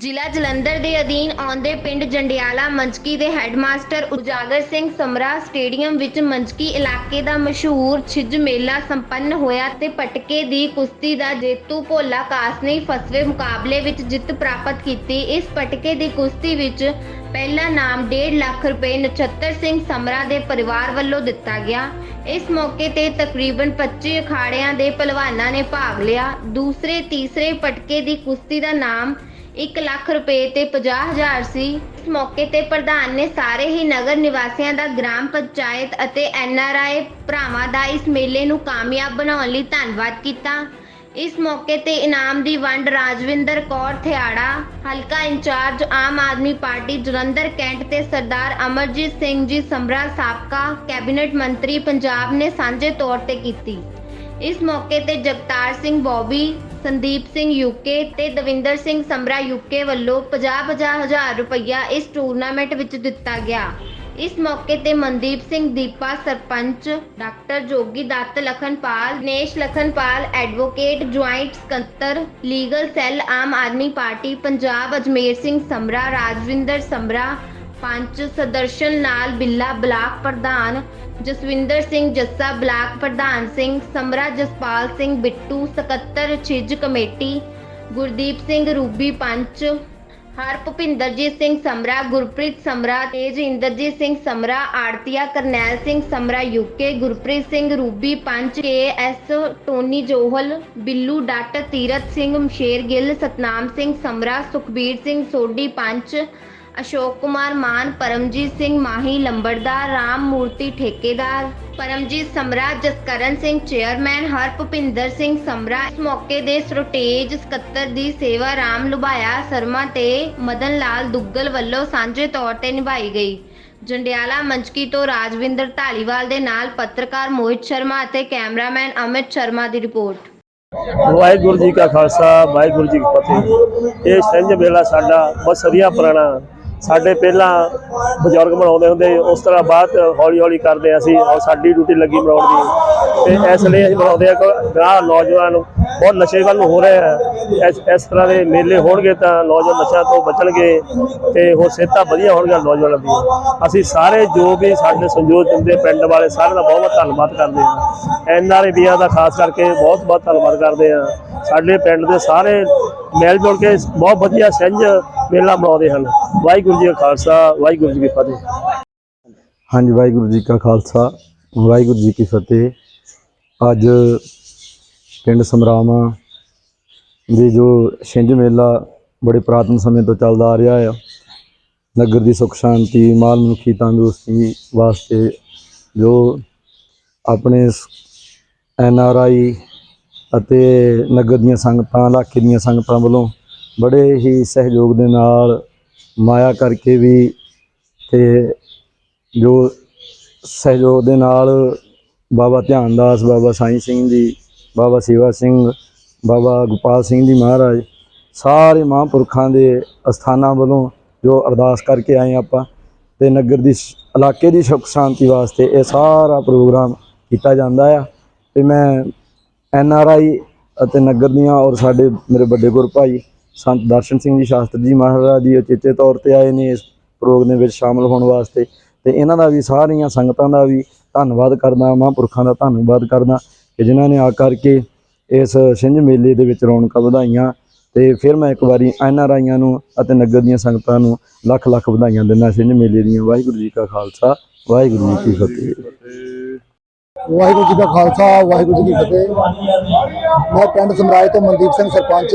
ਜ਼ਿਲ੍ਹਾ ਜਲੰਧਰ ਦੇ ਅਧੀਨ ਆਉਂਦੇ ਪਿੰਡ ਜੰਡਿਆਲਾ ਮੰਚਕੀ ਦੇ ਹੈੱਡਮਾਸਟਰ ਉਜਾਗਰ ਸਿੰਘ ਸਮਰਾ ਸਟੇਡੀਅਮ ਵਿੱਚ ਮੰਚਕੀ ਇਲਾਕੇ ਦਾ ਮਸ਼ਹੂਰ ਛਿੱਜ ਮੇਲਾ ਸੰਪੰਨ ਹੋਇਆ ਤੇ ਪਟਕੇ ਦੀ ਕੁਸ਼ਤੀ ਦਾ ਜੇਤੂ ਭੋਲਾ ਕਾਸ ਨੇ ਫਸਵੇਂ ਮੁਕਾਬਲੇ ਵਿੱਚ ਜਿੱਤ ਪ੍ਰਾਪਤ ਕੀਤੀ। ਇਸ ਪਟਕੇ ਦੀ ਕੁਸ਼ਤੀ ਵਿੱਚ ਪਹਿਲਾ ਨਾਮ 1.5 ਲੱਖ ਰੁਪਏ ਨਛੱਤਰ ਸਿੰਘ ਸਮਰਾ ਦੇ ਪਰਿਵਾਰ ਵੱਲੋਂ ਦਿੱਤਾ ਗਿਆ। ਇਸ ਮੌਕੇ ਤੇ ਤਕਰੀਬਨ 25 ਅਖਾੜਿਆਂ ਦੇ ਪਹਿਲਵਾਨਾਂ ਨੇ ਭਾਗ ਲਿਆ। ਦੂਸਰੇ ਤੀਸਰੇ ਪਟਕੇ ਦੀ ਕੁਸ਼ਤੀ ਦਾ ਨਾਮ 1 ਲੱਖ ਰੁਪਏ ਤੇ 50000 ਸੀ। ਇਸ ਮੌਕੇ ਤੇ ਪ੍ਰਧਾਨ ਨੇ ਸਾਰੇ ਹੀ ਨਗਰ ਨਿਵਾਸੀਆਂ ਦਾ ਗ੍ਰਾਮ ਪੰਚਾਇਤ ਅਤੇ ਐਨਆਰਆਈ ਭਰਾਵਾਂ ਦਾ ਇਸ ਮੇਲੇ ਨੂੰ ਕਾਮਯਾਬ ਬਣਾਉਣ ਲਈ ਧੰਨਵਾਦ ਕੀਤਾ। ਇਸ ਮੌਕੇ ਤੇ ਇਨਾਮ ਦੀ ਵੰਡ ਰਾਜਵਿੰਦਰ ਕੌਰ ਥਿਆੜਾ, ਹਲਕਾ incharge Aam Aadmi party Jalandhar cantt ਤੇ ਸਰਦਾਰ ਅਮਰਜੀਤ ਸਿੰਘ ਜੀ ਸਮਰਾ ਸਾਬਕਾ ਕੈਬਨਿਟ ਮੰਤਰੀ ਪੰਜਾਬ ਨੇ ਸਾਂਝੇ ਤੌਰ ਤੇ ਕੀਤੀ। ਇਸ ਮੌਕੇ ਤੇ ਜਗਤਾਰ ਸਿੰਘ ਬੋਬੀ ਸੰਦੀਪ ਸਿੰਘ ਯੂਕੇ ਤੇ ਦਵਿੰਦਰ ਸਿੰਘ ਸਮਰਾ ਯੂਕੇ ਵੱਲੋਂ 50-50 ਹਜ਼ਾਰ ਰੁਪਈਆ ਇਸ ਟੂਰਨਾਮੈਂਟ ਵਿੱਚ ਦਿੱਤਾ ਗਿਆ। ਇਸ ਮੌਕੇ ਤੇ Mandeep Singh Deepa, sarpanch doctor Jogi Datt, Lakhanpal Dinesh Lakhanpal, advocate joint ਸਕੱਤਰ, legal cell, Aam Aadmi party, Punjab, Ajmer Singh Samra Rajwinder Samra panch Sudarshan ਨਾਲ ਬਿੱਲਾ ਬਲਾਕ ਪ੍ਰਧਾਨ ਜਸਵਿੰਦਰ ਸਿੰਘ ਜੱਸਾ, ਬਲਾਕ ਪ੍ਰਧਾਨ ਸਿੰਘ ਸਮਰਾ ਜਸਪਾਲ ਸਿੰਘ ਬਿੱਟੂ, ਸਕੱਤਰ ਛਿੱਜ ਕਮੇਟੀ ਗੁਰਦੀਪ ਸਿੰਘ ਰੂਬੀ ਪੰਚ ਹਰ Bhupinderjit Singh Samra, Gurpreet Samra Tej Inderjit Singh Samra, arhtiya Karnail Singh Samra UK Gurpreet Singh Ruby panch, K S Tony Johal, Billu Datt Tirath Singh ਮਸ਼ੇਰ Gill, Satnam Singh Samra, Sukhbir Singh Sodhi panch Ashok Kumar Maan, Paramjit Singh Mahi, lambardar Ram Murti ਠੇਕੇਦਾਰ, Paramjit Samra Jaskaran Singh chairman Har Singh Samra ਇਸ ਮੌਕੇ ਦੇ ਸਰੋਟੇਜ ਸਕੱਤਰ ਦੀ ਸੇਵਾ ਰਾਮ ਲੁਭਾਇਆ ਸ਼ਰਮਾ ਤੇ ਮਦਨ ਲਾਲ ਦੁੱਗਲ ਵੱਲੋਂ ਸਾਂਝੇ ਤੌਰ ਤੇ ਨਿਭਾਈ ਗਈ। ਜੰਡਿਆਲਾ ਮੰਚਕੀ ਤੋਂ ਰਾਜਵਿੰਦਰ ਢਾਲੀਵਾਲ ਦੇ ਨਾਲ ਪੱਤਰਕਾਰ ਮੋਹਿਤ ਸ਼ਰਮਾ ਅਤੇ ਕੈਮਰਾਮੈਨ ਅਮਿਤ ਸ਼ਰਮਾ ਦੀ ਰਿਪੋਰਟ। ਵਾਹਿਗੁਰੂ ਜੀ ਕਾ ਖਾਲਸਾ, ਵਾਹਿਗੁਰੂ ਜੀ ਕੀ ਫਤਿਹ। ਇਹ ਸਿੰਝ ਮੇਲਾ ਸਾਡਾ, ਬਹੁਤ ਸਦੀਆਂ ਪੁਰਾਣਾ ਸਾਡੇ ਪਹਿਲਾਂ ਬਜ਼ੁਰਗ ਬਣਾਉਂਦੇ ਹੁੰਦੇ, ਉਸ ਤਰ੍ਹਾਂ ਬਾਅਦ ਹੌਲੀ ਹੌਲੀ ਕਰਦੇ ਅਸੀਂ, ਔਰ ਸਾਡੀ ਡਿਊਟੀ ਲੱਗੀ ਬਣਾਉਣ ਦੀ। ਤੇ ਇਸ ਲਈ ਅਸੀਂ ਬਣਾਉਂਦੇ ਆ ਕਿ ਗਾਂ ਨੌਜਵਾਨ ਬਹੁਤ ਨਸ਼ੇ ਵੱਲ ਹੋ ਰਹੇ ਆ। ਇਸ ਇਸ ਤਰ੍ਹਾਂ ਦੇ ਮੇਲੇ ਹੋਣਗੇ ਤਾਂ ਨੌਜਵਾਨ ਨਸ਼ਿਆਂ ਤੋਂ ਬਚਣਗੇ ਤੇ ਹੋਰ ਸਿਹਤਾਂ ਵਧੀਆ ਹੋਣਗੀਆਂ ਨੌਜਵਾਨਾਂ ਦੀਆਂ। ਅਸੀਂ ਸਾਰੇ ਜੋ ਵੀ ਸਾਡੇ ਸੰਯੋਗ ਦਿੰਦੇ ਪਿੰਡ ਵਾਲੇ, ਸਾਰਿਆਂ ਦਾ ਬਹੁਤ ਬਹੁਤ ਧੰਨਵਾਦ ਕਰਦੇ ਹਾਂ ਐਨ ਆਰ ਦੀਆਂ ਦਾ ਖਾਸ ਕਰਕੇ ਬਹੁਤ ਬਹੁਤ ਧੰਨਵਾਦ ਕਰਦੇ ਹਾਂ ਸਾਡੇ ਪਿੰਡ ਦੇ ਸਾਰੇ ਮਿਲ ਜੁਲ ਕੇ ਬਹੁਤ ਵਧੀਆ ਸਿੰਝ ਮੇਲਾ ਮਨਾਉਂਦੇ ਹਨ। ਵਾਹਿਗੁਰੂ ਜੀ ਕਾ ਖਾਲਸਾ, ਵਾਹਿਗੁਰੂ ਜੀ ਕੀ ਫਤਿਹ। ਹਾਂਜੀ, ਵਾਹਿਗੁਰੂ ਜੀ ਕਾ ਖਾਲਸਾ, ਵਾਹਿਗੁਰੂ ਜੀ ਕੀ ਫਤਿਹ। ਅੱਜ ਪਿੰਡ ਸਮਰਾਵਾਂ ਦੇ ਜੋ ਛਿੰਝ ਮੇਲਾ ਬੜੇ ਪੁਰਾਤਨ ਸਮੇਂ ਤੋਂ ਚੱਲਦਾ ਆ ਰਿਹਾ ਆ, ਨਗਰ ਦੀ ਸੁਖ ਸ਼ਾਂਤੀ, ਮਾਲ ਮਨੁੱਖੀ ਤੰਦਰੁਸਤੀ ਵਾਸਤੇ ਜੋ ਆਪਣੇ ਐਨ ਆਰ ਆਈ ਅਤੇ ਨਗਰ ਦੀਆਂ ਸੰਗਤਾਂ, ਇਲਾਕੇ ਦੀਆਂ ਸੰਗਤਾਂ ਵੱਲੋਂ ਬੜੇ ਹੀ ਸਹਿਯੋਗ ਦੇ ਨਾਲ ਮਾਇਆ ਕਰਕੇ ਵੀ ਤੇ ਜੋ ਸਹਿਯੋਗ ਦੇ ਨਾਲ ਬਾਬਾ ਧਿਆਨਦਾਸ, ਬਾਬਾ ਸਾਈਂ ਸਿੰਘ ਜੀ, ਬਾਬਾ ਸੇਵਾ ਸਿੰਘ, ਬਾਬਾ ਗੋਪਾਲ ਸਿੰਘ ਜੀ ਮਹਾਰਾਜ, ਸਾਰੇ ਮਹਾਂਪੁਰਖਾਂ ਦੇ ਅਸਥਾਨਾਂ ਵੱਲੋਂ ਜੋ ਅਰਦਾਸ ਕਰਕੇ ਆਏ ਆਪਾਂ ਤੇ ਨਗਰ ਦੀ ਇਲਾਕੇ ਦੀ ਸੁਖ ਸ਼ਾਂਤੀ ਵਾਸਤੇ ਇਹ ਸਾਰਾ ਪ੍ਰੋਗਰਾਮ ਕੀਤਾ ਜਾਂਦਾ ਆ। ਤੇ ਮੈਂ ਐਨ ਆਰ ਆਈ ਅਤੇ ਨਗਰ ਦੀਆਂ ਔਰ ਸਾਡੇ ਮੇਰੇ ਵੱਡੇ ਗੁਰ ਭਾਈ ਸੰਤ ਦਰਸ਼ਨ ਸਿੰਘ ਜੀ ਸ਼ਾਸਤਰ ਜੀ ਮਹਾਰਾਜ ਜੀ ਉਚੇਚੇ ਤੌਰ ਤੇ ਆਏ ਨੇ ਇਸ ਪ੍ਰੋਗਰਾਮ ਦੇ ਵਿੱਚ ਸ਼ਾਮਲ ਹੋਣ ਵਾਸਤੇ। ਤੇ ਇਹਨਾਂ ਦਾ ਵੀ ਸਾਰੀਆਂ ਸੰਗਤਾਂ ਦਾ ਵੀ ਧੰਨਵਾਦ ਕਰਦਾ, ਮਹਾਂਪੁਰਖਾਂ ਦਾ ਧੰਨਵਾਦ ਕਰਦਾ ਕਿ ਜਿਨ੍ਹਾਂ ਨੇ ਆ ਕਰਕੇ ਇਸ ਛਿੰਝ ਮੇਲੇ ਦੇ ਵਿੱਚ ਰੌਣਕਾਂ ਵਧਾਈਆਂ। ਤੇ ਫਿਰ ਮੈਂ ਇੱਕ ਵਾਰੀ ਐਨ ਆਰ ਆਈਆਂ ਨੂੰ ਅਤੇ ਨਗਰ ਦੀਆਂ ਸੰਗਤਾਂ ਨੂੰ ਲੱਖ ਲੱਖ ਵਧਾਈਆਂ ਦਿੰਦਾ ਛਿੰਝ ਮੇਲੇ ਦੀਆਂ। ਵਾਹਿਗੁਰੂ ਜੀ ਕਾ ਖਾਲਸਾ, ਵਾਹਿਗੁਰੂ ਜੀ ਕੀ ਫਤਿਹ। ਵਾਹਿਗੁਰੂ ਜੀ ਦਾ ਖਾਲਸਾ, ਵਾਹਿਗੁਰੂ ਜੀ ਕੀ ਫਤਿਹ। ਮੈਂ ਪਿੰਡ ਸਮਰਾਜ ਤੋਂ ਮਨਦੀਪ ਸਿੰਘ ਸਰਪੰਚ।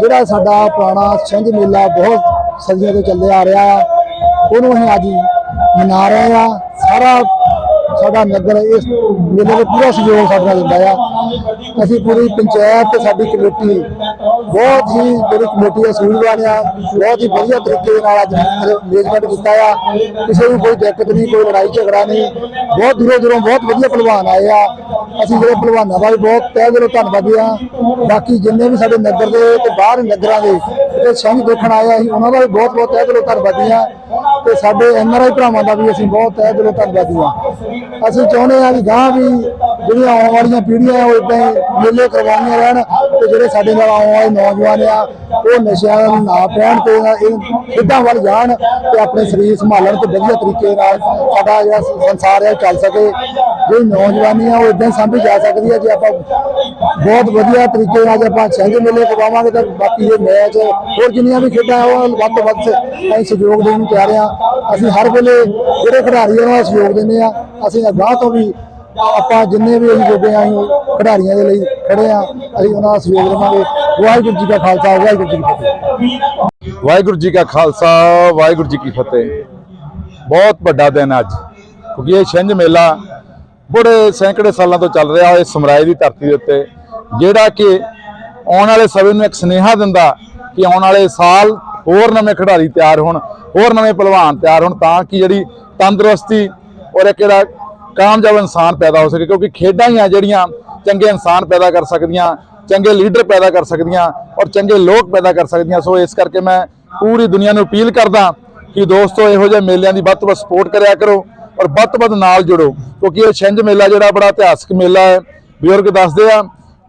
ਜਿਹੜਾ ਸਾਡਾ ਪੁਰਾਣਾ ਛਿੰਝ ਮੇਲਾ ਬਹੁਤ ਸਦੀਆਂ ਤੋਂ ਚੱਲਿਆ ਆ ਰਿਹਾ ਆ, ਉਹਨੂੰ ਅਸੀਂ ਅੱਜ ਮਨਾ ਰਹੇ ਆ। ਸਾਰਾ ਸਾਡਾ ਨਗਰ ਇਸ ਮੇਲੇ ਦਾ ਪੂਰਾ ਸਹਿਯੋਗ ਸਾਡੇ ਨਾਲ ਦਿੰਦਾ ਆ। ਅਸੀਂ ਪੂਰੀ ਪੰਚਾਇਤ ਤੇ ਸਾਡੀ ਕਮੇਟੀ ਬਹੁਤ ਹੀ ਜਿਹੜੀ ਕਮੇਟੀ ਆ ਸੂਝਵਾਨ ਆ ਬਹੁਤ ਹੀ ਵਧੀਆ ਤਰੀਕੇ ਦੇ ਨਾਲ ਅੱਜ ਮੈਨੇਜਮੈਂਟ ਕੀਤਾ ਆ। ਕਿਸੇ ਨੂੰ ਕੋਈ ਦਿੱਕਤ ਨਹੀਂ, ਕੋਈ ਲੜਾਈ ਝਗੜਾ ਨਹੀਂ, ਬਹੁਤ ਦੂਰੋਂ ਦੂਰੋਂ ਬਹੁਤ ਵਧੀਆ ਪਹਿਲਵਾਨ ਆਏ ਆ। ਅਸੀਂ ਜਿਹੜੇ ਪਹਿਲਵਾਨਾਂ ਦਾ ਵੀ ਬਹੁਤ ਤਹਿ ਦਿਲੋਂ ਧੰਨਵਾਦੀ ਆ। ਬਾਕੀ ਜਿੰਨੇ ਵੀ ਸਾਡੇ ਨਗਰ ਦੇ ਤੇ ਬਾਹਰ ਨਗਰਾਂ ਦੇ ਤੇ ਸਿੰਘ ਦੇਖਣ ਆਏ ਆ, ਅਸੀਂ ਉਹਨਾਂ ਦਾ ਵੀ ਬਹੁਤ ਬਹੁਤ ਤਹਿ ਦਿਲੋਂ ਧੰਨਵਾਦੀ ਆ। ਤੇ ਸਾਡੇ ਐਨਆਰਆਈ ਭਰਾਵਾਂ ਦਾ ਵੀ ਅਸੀਂ ਬਹੁਤ ਤਹਿ ਦਿਲੋਂ ਧੰਨਵਾਦੀ ਹਾਂ। ਅਸੀਂ ਚਾਹੁੰਦੇ ਹਾਂ ਵੀ ਗਾਂ ਵੀ ਜਿਹੜੀਆਂ ਆਉਣ ਵਾਲੀਆਂ ਪੀੜ੍ਹੀਆਂ ਉਹ ਇਦਾਂ ਹੀ ਮੇਲੇ ਕਰਵਾਉਣੀਆਂ ਰਹਿਣ ਤੇ ਜਿਹੜੇ ਸਾਡੇ ਨਾਲ ਆਉਣ ਵਾਲੇ ਨੌਜਵਾਨ ਆ, ਉਹ ਨਸ਼ਿਆਂ ਨੂੰ ਨਾ ਪੈਣ ਤੇ ਇਹ ਖੇਡਾਂ ਵੱਲ ਜਾਣ ਤੇ ਆਪਣੇ ਸਰੀਰ ਸੰਭਾਲਣ ਤੇ ਵਧੀਆ ਤਰੀਕੇ ਨਾਲ ਸਾਡਾ ਜਿਹੜਾ ਸੰਸਾਰ ਹੈ ਚੱਲ ਸਕੇ। ਜਿਹੜੀ ਨੌਜਵਾਨੀ ਆ, ਉਹ ਇਦਾਂ ਸਾਂਭੀ ਜਾ ਸਕਦੀ ਹੈ ਜੇ ਆਪਾਂ ਬਹੁਤ ਵਧੀਆ ਤਰੀਕੇ ਨਾਲ ਜੇ ਆਪਾਂ ਛਿੰਝ ਮੇਲੇ ਕਰਵਾਵਾਂਗੇ ਤਾਂ ਬਾਕੀ ਇਹ ਮੈਚ ਹੋਰ ਜਿੰਨੀਆਂ ਵੀ ਖੇਡਾਂ ਉਹ ਵੱਧ ਤੋਂ ਵੱਧ ਅਸੀਂ ਸਹਿਯੋਗ ਦੇਣ ਨੂੰ ਤਿਆਰ ਆ ਅਸੀਂ ਹਰ ਵੇਲੇ ਜਿਹੜੇ ਖਿਡਾਰੀ ਉਹਨਾਂ ਦਾ ਸਹਿਯੋਗ ਦਿੰਦੇ ਆ ਅਸੀਂ ਅਗਾਂਹ ਤੋਂ ਵੀ ਆਪਾਂ ਜਿੰਨੇ ਵੀ ਅਸੀਂ ਜੋਗੇ ਆ ਖਿਡਾਰੀਆਂ ਦੇ ਲਈ ਖੜੇ ਆ ਅਸੀਂ ਉਹਨਾਂ ਦਾ ਸਹਿਯੋਗ ਦੇਵਾਂਗੇ ਵਾਹਿਗੁਰੂ ਜੀ ਕਾ ਖਾਲਸਾ, ਵਾਹਿਗੁਰੂ ਜੀ ਕੀ ਫਤਿਹ। ਵਾਹਿਗੁਰੂ ਜੀ ਕਾ ਖਾਲਸਾ, ਵਾਹਿਗੁਰੂ ਜੀ ਕੀ ਫਤਿਹ। ਬਹੁਤ ਵੱਡਾ ਦਿਨ ਅੱਜ, ਕਿਉਂਕਿ ਇਹ ਛਿੰਝ ਮੇਲਾ ਬੜੇ ਸੈਂਕੜੇ ਸਾਲਾਂ ਤੋਂ ਚੱਲ ਰਿਹਾ, ਇਹ ਸਮਰਾਏ ਦੀ ਧਰਤੀ ਦੇ ਉੱਤੇ। ਜਿਹੜਾ ਕਿ ਆਉਣ ਵਾਲੇ ਸਮੇਂ ਨੂੰ ਇੱਕ ਸੁਨੇਹਾ ਦਿੰਦਾ ਕਿ ਆਉਣ ਵਾਲੇ ਸਾਲ ਹੋਰ ਨਵੇਂ ਖਿਡਾਰੀ ਤਿਆਰ ਹੋਣ। ਹੋਰ ਨਵੇਂ ਪਹਿਲਵਾਨ ਤਿਆਰ ਹੋਣ ਤਾਂ ਕਿ ਜਿਹੜੀ ਤੰਦਰੁਸਤੀ ਔਰ ਇੱਕ ਜਿਹੜਾ ਕਾਮਯਾਬ ਇਨਸਾਨ ਪੈਦਾ ਹੋ ਸਕੇ, ਕਿਉਂਕਿ ਖੇਡਾਂ ਹੀ ਆ ਜਿਹੜੀਆਂ ਚੰਗੇ ਇਨਸਾਨ ਪੈਦਾ ਕਰ ਸਕਦੀਆਂ, ਚੰਗੇ ਲੀਡਰ ਪੈਦਾ ਕਰ ਸਕਦੀਆਂ ਔਰ ਚੰਗੇ ਲੋਕ ਪੈਦਾ ਕਰ ਸਕਦੀਆਂ। ਸੋ ਇਸ ਕਰਕੇ ਮੈਂ ਪੂਰੀ ਦੁਨੀਆ ਨੂੰ ਅਪੀਲ ਕਰਦਾ ਕਿ ਦੋਸਤੋ, ਇਹੋ ਜਿਹੇ ਮੇਲਿਆਂ ਦੀ ਵੱਧ ਤੋਂ ਵੱਧ ਸਪੋਰਟ ਕਰਿਆ ਕਰੋ ਔਰ ਵੱਧ ਤੋਂ ਵੱਧ ਨਾਲ ਜੁੜੋ, ਕਿਉਂਕਿ ਇਹ ਛਿੰਝ ਮੇਲਾ ਜਿਹੜਾ ਬੜਾ ਇਤਿਹਾਸਕ ਮੇਲਾ ਹੈ। ਬਜ਼ੁਰਗ ਦੱਸਦੇ ਆ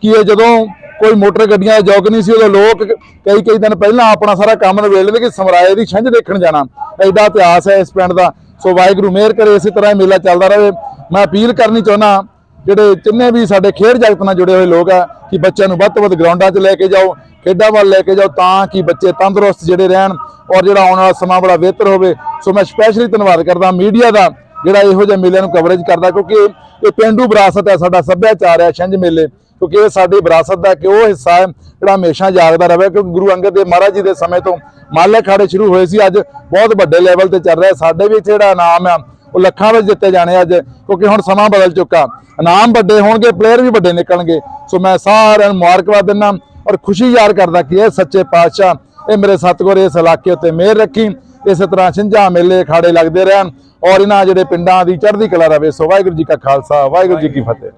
ਕਿ ਇਹ ਜਦੋਂ ਕੋਈ ਮੋਟਰ ਗੱਡੀਆਂ ਦਾ ਯੁੱਗ ਨਹੀਂ ਸੀ, ਉਦੋਂ ਲੋਕ ਕਈ ਕਈ ਦਿਨ ਪਹਿਲਾਂ ਆਪਣਾ ਸਾਰਾ ਕੰਮ ਨਵੇੜ ਲੈਂਦੇ ਕਿ ਸਮਰਾਏ ਦੀ ਛਿੰਝ ਦੇਖਣ ਜਾਣਾ। ਐਡਾ ਇਤਿਹਾਸ ਹੈ ਇਸ ਪਿੰਡ ਦਾ। ਸੋ ਵਾਹਿਗੁਰੂ ਮਿਹਰ ਕਰੇ, ਇਸੇ ਤਰ੍ਹਾਂ ਇਹ ਮੇਲਾ ਚੱਲਦਾ ਰਹੇ। ਮੈਂ ਅਪੀਲ ਕਰਨੀ ਚਾਹੁੰਦਾ ਜਿਹੜੇ ਜਿੰਨੇ ਵੀ ਸਾਡੇ ਖੇਡ ਜਗਤ ਨਾਲ ਜੁੜੇ ਹੋਏ ਲੋਕ ਆ, ਕਿ ਬੱਚਿਆਂ ਨੂੰ ਵੱਧ ਤੋਂ ਵੱਧ ਗਰਾਊਂਡਾਂ 'ਚ ਲੈ ਕੇ ਜਾਓ, ਖੇਡਾਂ ਵੱਲ ਲੈ ਕੇ ਜਾਓ, ਤਾਂ ਕਿ ਬੱਚੇ ਤੰਦਰੁਸਤ ਜਿਹੜੇ ਰਹਿਣ ਔਰ ਜਿਹੜਾ ਆਉਣ ਵਾਲਾ ਸਮਾਂ ਬੜਾ ਬਿਹਤਰ ਹੋਵੇ। ਸੋ ਮੈਂ ਸਪੈਸ਼ਲੀ ਧੰਨਵਾਦ ਕਰਦਾ ਮੀਡੀਆ ਦਾ, ਜਿਹੜਾ ਇਹੋ ਜਿਹੇ ਮੇਲਿਆਂ ਨੂੰ ਕਵਰੇਜ ਕਰਦਾ, ਕਿਉਂਕਿ ਇਹ ਪੇਂਡੂ ਵਿਰਾਸਤ ਹੈ, ਸਾਡਾ ਸੱਭਿਆਚਾਰ ਹੈ, ਛਿੰਝ ਮੇਲੇ। ਕਿਉਂਕਿ ਇਹ ਸਾਡੀ ਵਿਰਾਸਤ ਦਾ ਕਿ ਉਹ ਹਿੱਸਾ ਹੈ, ਜਿਹੜਾ ਹਮੇਸ਼ਾ ਜਾਗਦਾ ਰਹੇ, ਕਿਉਂਕਿ ਗੁਰੂ ਅੰਗਦ ਦੇਵ ਮਹਾਰਾਜ ਜੀ ਦੇ ਸਮੇਂ ਤੋਂ ਮਾਲੇ ਖਾੜੇ ਸ਼ੁਰੂ ਹੋਏ ਸੀ, ਅੱਜ ਬਹੁਤ ਵੱਡੇ ਲੈਵਲ ਤੇ ਚੱਲ ਰਿਹਾ ਸਾਡੇ ਵੀ ਇੱਥੇ ਜਿਹੜਾ ਇਨਾਮ ਆ, ਉਹ ਲੱਖਾਂ ਵਿੱਚ ਦਿੱਤੇ ਜਾਣੇ ਅੱਜ, ਕਿਉਂਕਿ ਹੁਣ ਸਮਾਂ ਬਦਲ ਚੁੱਕਾ। ਇਨਾਮ ਵੱਡੇ ਹੋਣਗੇ ਪਲੇਅਰ ਵੀ ਵੱਡੇ ਨਿਕਲਣਗੇ। ਸੋ ਮੈਂ ਸਾਰਿਆਂ ਨੂੰ ਮੁਬਾਰਕਬਾਦ ਦਿੰਦਾ ਔਰ ਖੁਸ਼ੀ ਜ਼ਾਹਰ ਕਰਦਾ ਕਿ ਇਹ ਸੱਚੇ ਪਾਤਸ਼ਾਹ, ਇਹ ਮੇਰੇ ਸਤਿਗੁਰ, ਇਸ ਇਲਾਕੇ ਉੱਤੇ ਮਿਹਰ ਰੱਖੀ। ਇਸੇ ਤਰ੍ਹਾਂ ਛਿੰਝਾਂ ਮੇਲੇ ਖਾੜੇ ਲੱਗਦੇ ਰਹਿਣ ਔਰ ਇਹਨਾਂ ਜਿਹੜੇ ਪਿੰਡਾਂ ਦੀ ਚੜ੍ਹਦੀ ਕਲਾ ਰਵੇ ਸੋ ਵਾਹਿਗੁਰੂ ਜੀ ਕਾ ਖਾਲਸਾ, ਵਾਹਿਗੁਰੂ ਜੀ ਕੀ ਫਤਿਹ।